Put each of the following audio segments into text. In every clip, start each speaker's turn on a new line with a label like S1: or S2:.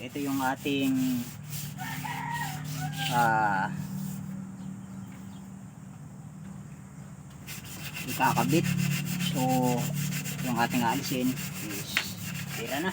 S1: ito yung ating ah ikakabit. So yung ating alisin is tira na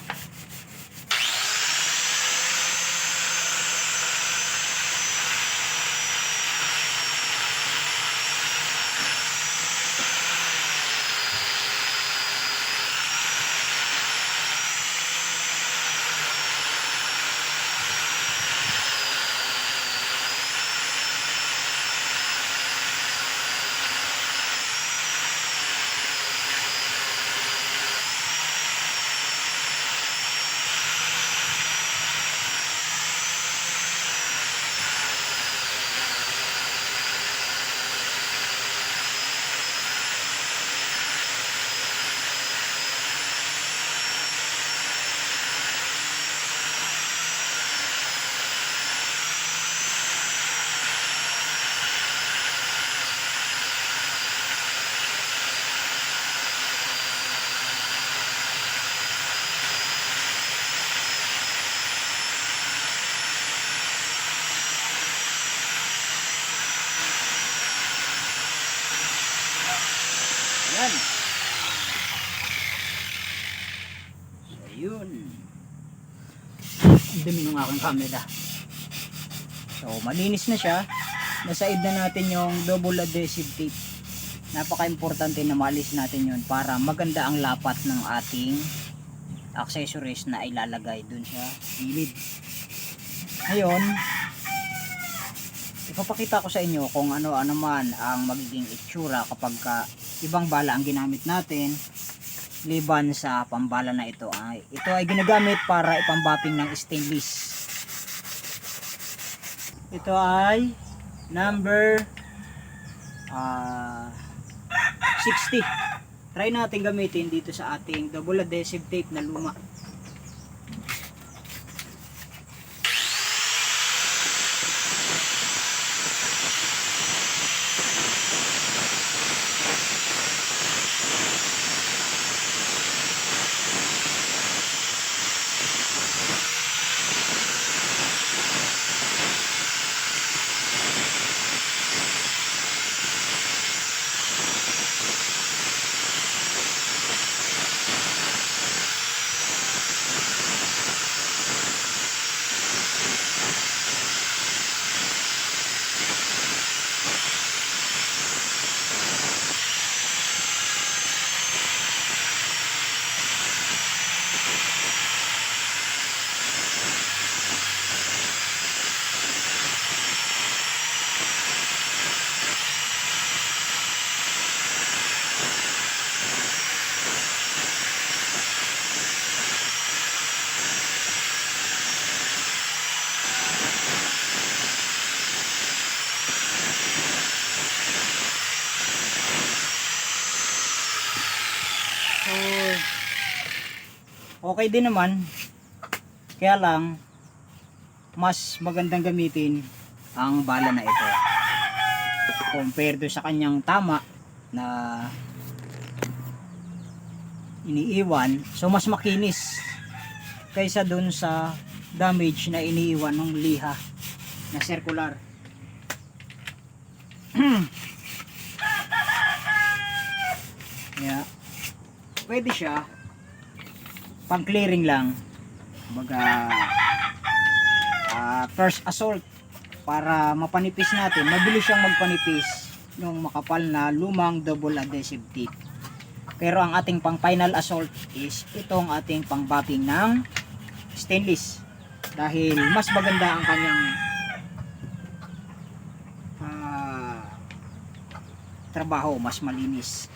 S1: Yan. So, yun. Ang dumi ng aking camera. So, malinis na siya. Nasaid na natin yung double adhesive tape. Napaka-importante na maalis natin yun para maganda ang lapat ng ating accessories na ilalagay dun sa gilid. Ngayon, ipapakita ko sa inyo kung ano-ano man ang magiging itsura kapag ka ibang bala ang ginamit natin liban sa pambala na ito ay ito ay ginagamit para ipambapping ng stainless. Ito ay number ah 60 try natin gamitin dito sa ating double adhesive tape na luma okay din naman. Kaya lang, mas magandang gamitin ang bala na ito. Compared sa kanyang tama na iniiwan. So, mas makinis kaysa dun sa damage na iniiwan ng liha na circular. yeah pwede siya pang clearing lang baga first assault para mapanipis natin. Mabilis siyang magpanipis yung makapal na lumang double adhesive tape. Pero ang ating pang final assault is itong ating pang bapping ng stainless. Dahil mas maganda ang kanyang ah, trabaho mas malinis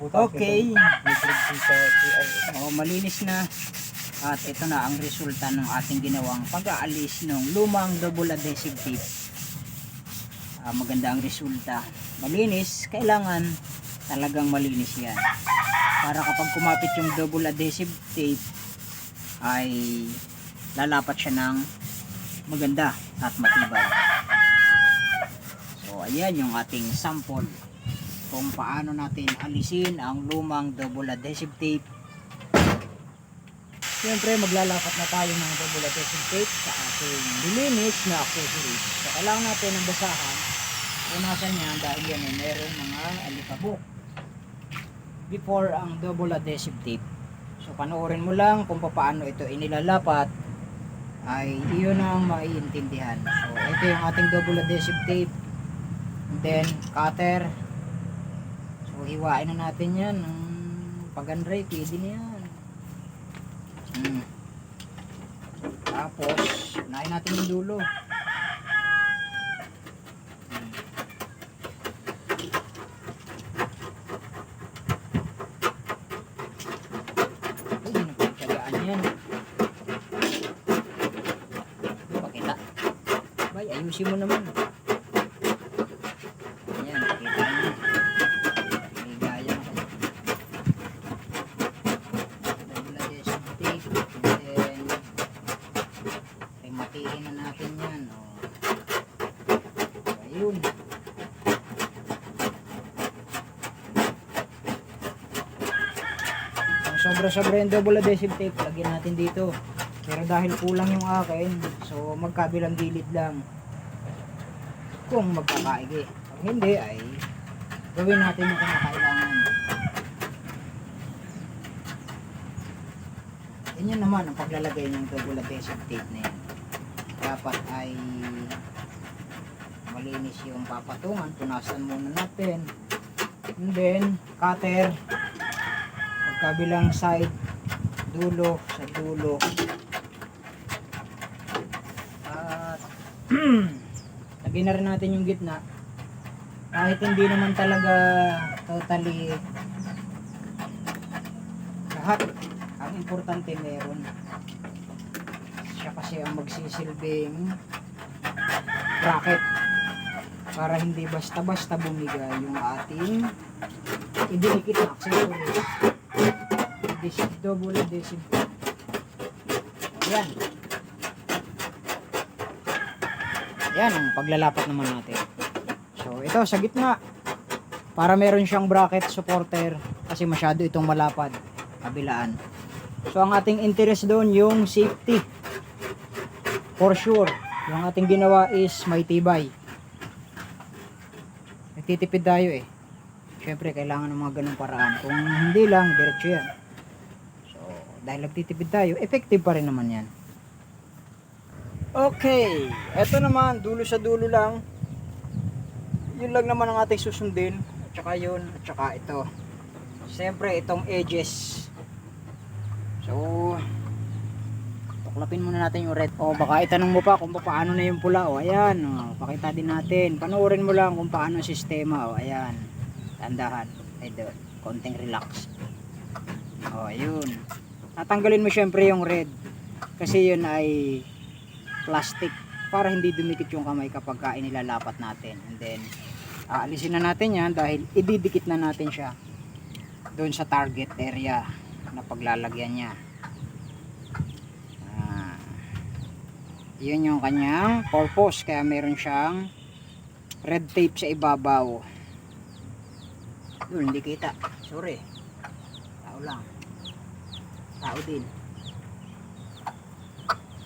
S1: Okay. Oh, malinis na. At ito na ang resulta ng ating ginawang pag-aalis ng lumang double adhesive tape. Ah, maganda ang resulta. Malinis, kailangan talagang malinis yan. Para kapag kumapit yung double adhesive tape, ay lalapat siya ng maganda at matibay. So, ayan yung ating sample kung paano natin alisin ang lumang double adhesive tape Siyempre, maglalapat na tayo ng double adhesive tape sa ating nilinis na accessories. So, kailangan natin ng basahan. Punasan niya dahil yan ay meron mga alikabok. Before ang double adhesive tape. So, panoorin mo lang kung paano ito inilalapat ay iyon ang maiintindihan. So, ito yung ating double adhesive tape. And then, cutter. So, hiwain na natin yan. ng Pag-unray, pwede na yan. Mm. Tapos, unahin natin yung dulo. Mm. Yan. Pakita. Bay, ayusin mo naman. Ayan, pakita mo. Ligaya mo. Bangladesh tape. Then, rematihin na natin yan. O. So, ayun. Kung sobra-sobra yung double adhesive tape, lagyan natin dito. Pero dahil kulang yung akin, so magkabilang gilid lang. Kung magkakaigi. Pag hindi ay gawin natin yung kinakailangan. Yan yun naman ang paglalagay ng double adhesive tape na yan. Dapat ay malinis yung papatungan. Punasan muna natin. And then, cutter. Pagkabilang side, dulo, sa dulo. At, lagyan na rin natin yung gitna. Kahit hindi naman talaga totally lahat ang importante meron siya kasi ang magsisilbing bracket para hindi basta-basta bumiga yung ating idinikit na accessory adhesive double adhesive yan yan ang paglalapat naman natin so ito sa gitna para meron siyang bracket supporter kasi masyado itong malapad kabilaan So ang ating interest doon yung safety. For sure. Yung ating ginawa is may tibay. Nagtitipid tayo eh. Siyempre kailangan ng mga ganung paraan. Kung hindi lang, diretso yan. Dahil nagtitipid tayo, effective pa rin naman yan. Okay. Eto naman, dulo sa dulo lang. Yun lang naman ang ating susundin. At saka yun, at saka ito. Siyempre itong edges. So, tuklapin muna natin yung red. O, baka itanong mo pa kung paano na yung pula. O, ayan. O, pakita din natin. Panoorin mo lang kung paano sistema. O, ayan. Tandahan. Ito, konting relax. O, ayun. Tatanggalin mo syempre yung red. Kasi yun ay plastic. Para hindi dumikit yung kamay kapag ka inilalapat natin. And then, aalisin na natin yan dahil ididikit na natin siya doon sa target area na paglalagyan niya. Ah, yun yung kanyang purpose kaya meron siyang red tape sa ibabaw. Yun, hindi kita. Sorry. Tao lang. Tao din.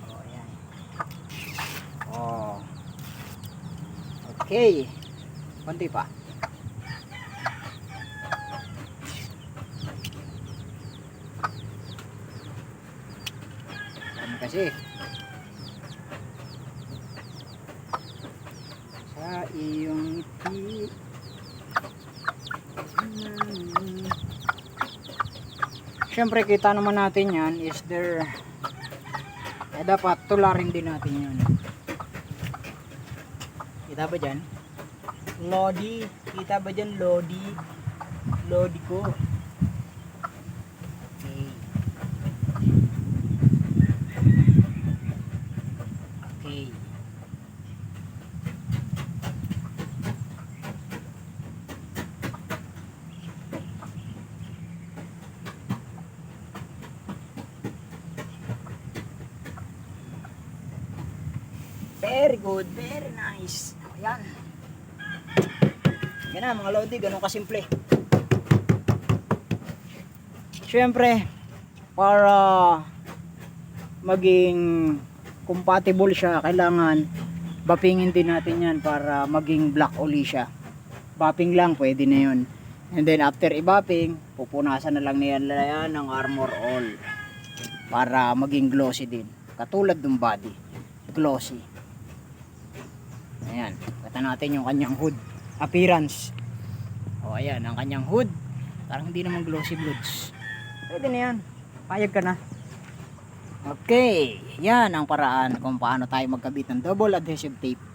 S1: Oh, ayan. Oh. Okay. Konti pa. Ano kasi? Sa iyong ngiti. Hmm. Siyempre kita naman natin yan is there eh dapat tularin din natin yun. Kita ba dyan? Lodi. Kita ba dyan Lodi? Lodi ko. Okay. Okay. Very good, very nice. Ayan. Yan na mga Lodi, ganun kasimple. Siyempre, para maging compatible siya, kailangan bapingin din natin yan para maging black uli siya. Bapping lang, pwede na yun. And then after i-bapping, pupunasan na lang nila yan ng armor all para maging glossy din. Katulad ng body, glossy. Ayan, kata natin yung kanyang hood appearance. O ayan, ang kanyang hood. Parang hindi naman glossy bloods. Pwede na yan. Payag ka na. Okay, yan ang paraan kung paano tayo magkabit ng double adhesive tape